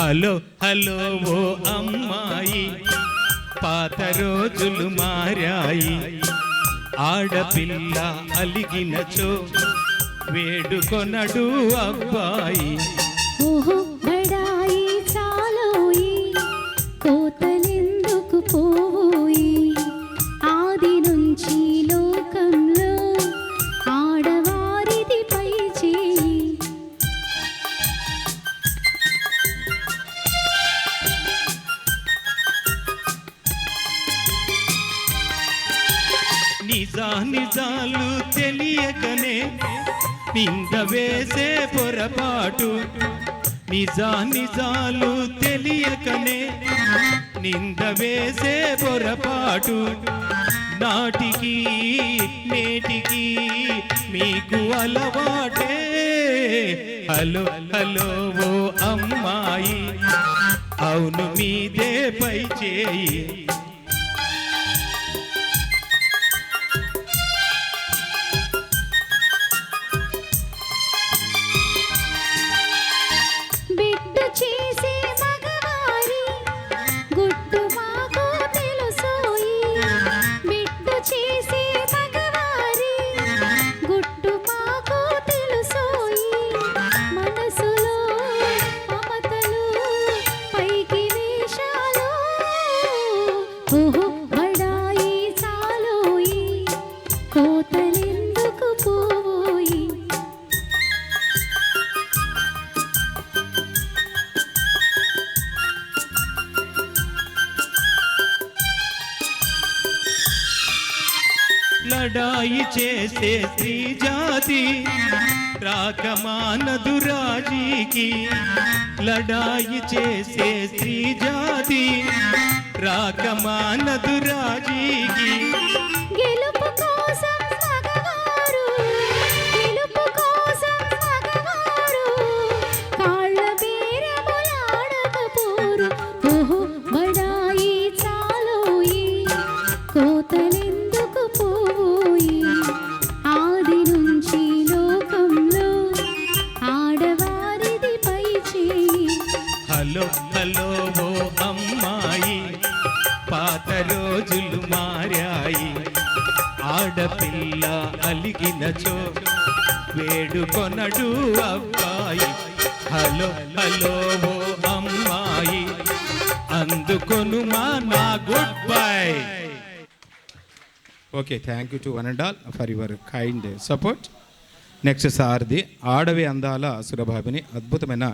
Hello hello ఓ అమ్మాయి పాత రోజులు మారాయి. ఆడపిల్ల అలిగినచో వేడుకొనడు అబ్బాయి. ఓహో నిజాలు తెలియకనే నింద వేసే పొరపాటు. నిజా నిజాలు తెలియకనే నింద వేసే పొరపాటు. నాటికి నేటికి మీకు అలవాటే. హలో హలో ఓ అమ్మాయి అవును మీదే పై చేయి. బడాయి చాలోయి కోతలెందుకు పోయి లడాయి చేసే స్త్రీ జాతి రాకమానదు రాజీకి లడాయి చేసే స్త్రీ జాతి రాకమానదు రాజీకి. గెలుపు కోసం మగవారు గెలుపు కోసం మగవారు. కాళ్ళ బేరములాడకపోరు. ఓహో బడాయి చాలోయి కోతలెందుకు పోయి ఆది నుంచి లోకంలో ఆడవారిది పై చేయి హలో హలో ఓ అమ్మాయి పాత రోజులు మారాయి. ఆడపిల్ల అలిగినచో వేడుకొనడు అబ్బాయి. హలో హలో ఓ అమ్మాయి అందుకొను మా నా good bye. Okay thank you to one and all for your kind support. Next సార్ది ఆడవి అందాల సురభాభిని అద్భుతమైన